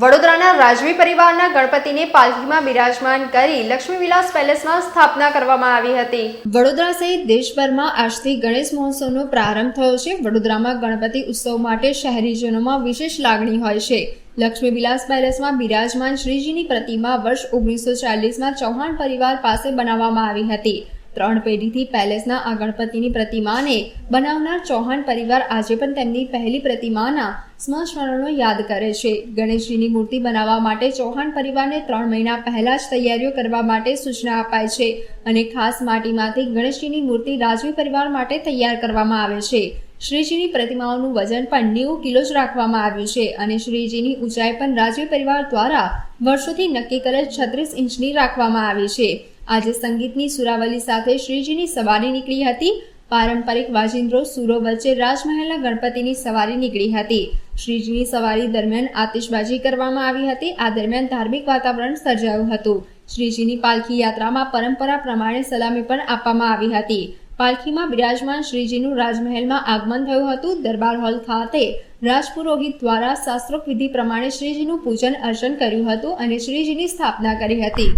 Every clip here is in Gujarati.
વડોદરાના રાજવી પરિવારના ગણપતિને પાલખીમાં બિરાજમાન કરી લક્ષ્મી વિલાસ પેલેસમાં સ્થાપના કરવામાં આવી હતી. વડોદરા સહિત દેશભરમાં આજથી ગણેશ મહોત્સવનો પ્રારંભ થયો છે. વડોદરામાં ગણપતિ ઉત્સવ માટે શહેરીજનોમાં વિશેષ લાગણી હોય છે. લક્ષ્મી વિલાસ પેલેસમાં બિરાજમાન શ્રીજીની પ્રતિમા વર્ષ ઓગણીસો ચાલીસમાં ચૌહાણ પરિવાર પાસે બનાવવામાં આવી હતી. ત્રણ પેઢીથી પેલેસના આ ગણપતિની પ્રતિમાને બનાવનાર ચૌહાણ પરિવાર આજે પણ તેમની પહેલી પ્રતિમાના સ્મરણો યાદ કરે છે. ગણેશજીની મૂર્તિ બનાવવા માટે ચૌહાણ પરિવારને ત્રણ મહિના પહેલા જ તૈયારીઓ કરવા માટે સૂચના અપાય છે અને ખાસ માટીમાંથી ગણેશજીની મૂર્તિ રાજવી પરિવાર માટે તૈયાર કરવામાં આવે છે. શ્રીજીની પ્રતિમાઓનું વજન પણ નેવું કિલો જ રાખવામાં આવ્યું છે અને શ્રીજીની ઊંચાઈ પણ રાજવી પરિવાર દ્વારા વર્ષોથી નક્કી કરેલ છત્રીસ ઇંચની રાખવામાં આવી છે. આજે સંગીતની સુરાવલી સાથે શ્રીજીની સવારી નીકળી હતી. પારંપરિક વાજિંદ્રો સુરો વચ્ચે રાજમહેલના ગણપતિની સવારી નીકળી હતી. શ્રીજીની સવારી દરમિયાન આતિશબાજી કરવામાં આવી હતી. આ દરમિયાન ધાર્મિક વાતાવરણ સર્જાયું હતું. શ્રીજીની પાલખી યાત્રામાં પરંપરા પ્રમાણે સલામી પણ આપવામાં આવી હતી. પાલખીમાં બિરાજમાન શ્રીજીનું રાજમહેલમાં આગમન થયું હતું. દરબાર હોલ ખાતે રાજપુરોહિત દ્વારા શાસ્ત્રોક વિધિ પ્રમાણે શ્રીજીનું પૂજન અર્ચન કર્યું હતું અને શ્રીજીની સ્થાપના કરી હતી.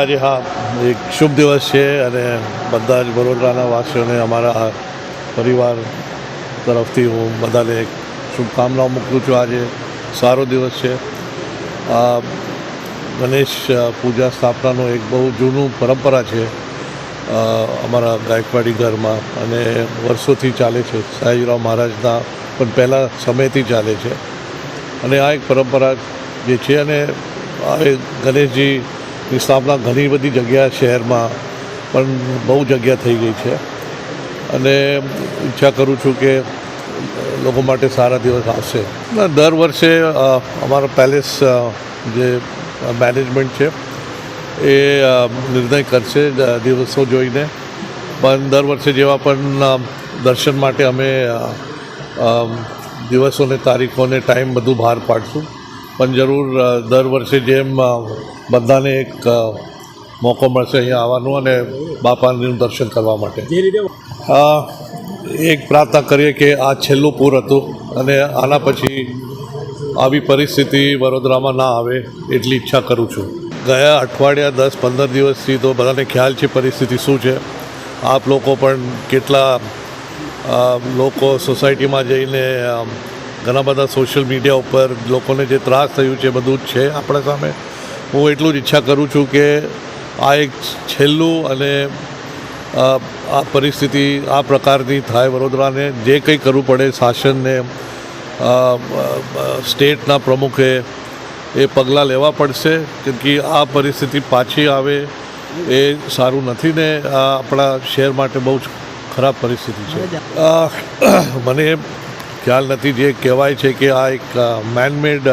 આજે હા, એક શુભ દિવસ છે અને બધા જ વડોદરાના વાસીઓને અમારા પરિવાર તરફથી હું બધાને શુભકામનાઓ મોકલું છું. આજે સારો દિવસ છે. ગણેશ પૂજા સ્થાપનાનો એક બહુ જૂનું પરંપરા છે. અમારા ગાયકવાડી ઘરમાં અને વર્ષોથી ચાલે છે. સયાજીરાવ મહારાજના પણ પહેલાં સમયથી ચાલે છે. અને આ એક પરંપરા જે છે અને આ ગણેશજીની સ્થાપના ઘણી બધી જગ્યા શહેરમાં પણ બહુ જગ્યા થઈ ગઈ છે. અને ઈચ્છા કરું છું કે લોકો માટે સારા દિવસ આવશે. દર વર્ષે અમારો પેલેસ જે મેનેજમેન્ટ છે એ નિર્ણય કરશે દિવસો જોઈને. પણ દર વર્ષે જેવા પણ દર્શન માટે અમે દિવસોને તારીખોને ટાઈમ બધું બહાર પાડશું. પણ જરૂર દર વર્ષે જેમ બધાને એક મોકો મળશે અહીંયા આવવાનું અને બાપાનું દર્શન કરવા માટે. એક પ્રાર્થના કરીએ કે આ છેલ્લું પૂર હતું અને આના પછી આવી પરિસ્થિતિ વડોદરામાં ના આવે એટલી ઈચ્છા કરું છું. ગયા અઠવાડિયા દસ પંદર દિવસથી તો બધાને ખ્યાલ છે પરિસ્થિતિ શું છે. આપ લોકો પણ કેટલા લોકો સોસાયટીમાં જઈને ઘણા બધા સોશિયલ મીડિયા ઉપર લોકોને જે ત્રાસ થયું છે બધું જ છે આપણા સામે. હું એટલું જ ઈચ્છા કરું છું કે આ એક છેલ્લું અને આ પરિસ્થિતિ આ પ્રકારની થાય વડોદરાને. જે કંઈ કરવું પડે શાસનને સ્ટેટના પ્રમુખે એ પગલાં લેવા પડશે કેમ કે આ પરિસ્થિતિ પાછી આવે એ સારું નથી ને આ આપણા શહેર માટે બહુ જ ખરાબ પરિસ્થિતિ છે. મને ખ્યાલ નથી જે કહેવાય છે કે આ એક મેનમેડ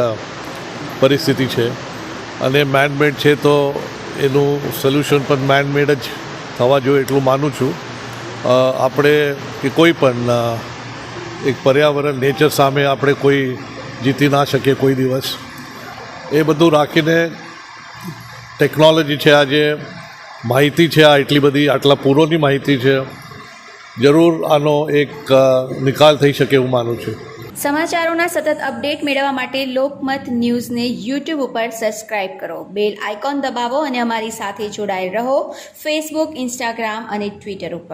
પરિસ્થિતિ છે. અને મેનમેડ છે તો એનું સોલ્યુશન પણ મેનમેડ જ થવા જોઈએ એટલું માનું છું. આપણે કે કોઈ પણ એક પર્યાવરણ નેચર સામે આપણે કોઈ જીતી ના શકીએ કોઈ દિવસ. એ બધું રાખીને ટેકનોલોજી છે આજે, માહિતી છે આ એટલી બધી, આટલા પૂરોની માહિતી છે. જરૂર આનો એક નિકાલ થઈ શકે એવું માનું છું. સમાચારોના સતત અપડેટ મેળવવા માટે લોકમત ન્યૂઝને યુટ્યુબ ઉપર સબસ્ક્રાઇબ કરો. બેલ આઇકોન દબાવો અને અમારી સાથે જોડાયેલ રહો. ફેસબુક ઇન્સ્ટાગ્રામ અને ટ્વિટર ઉપર.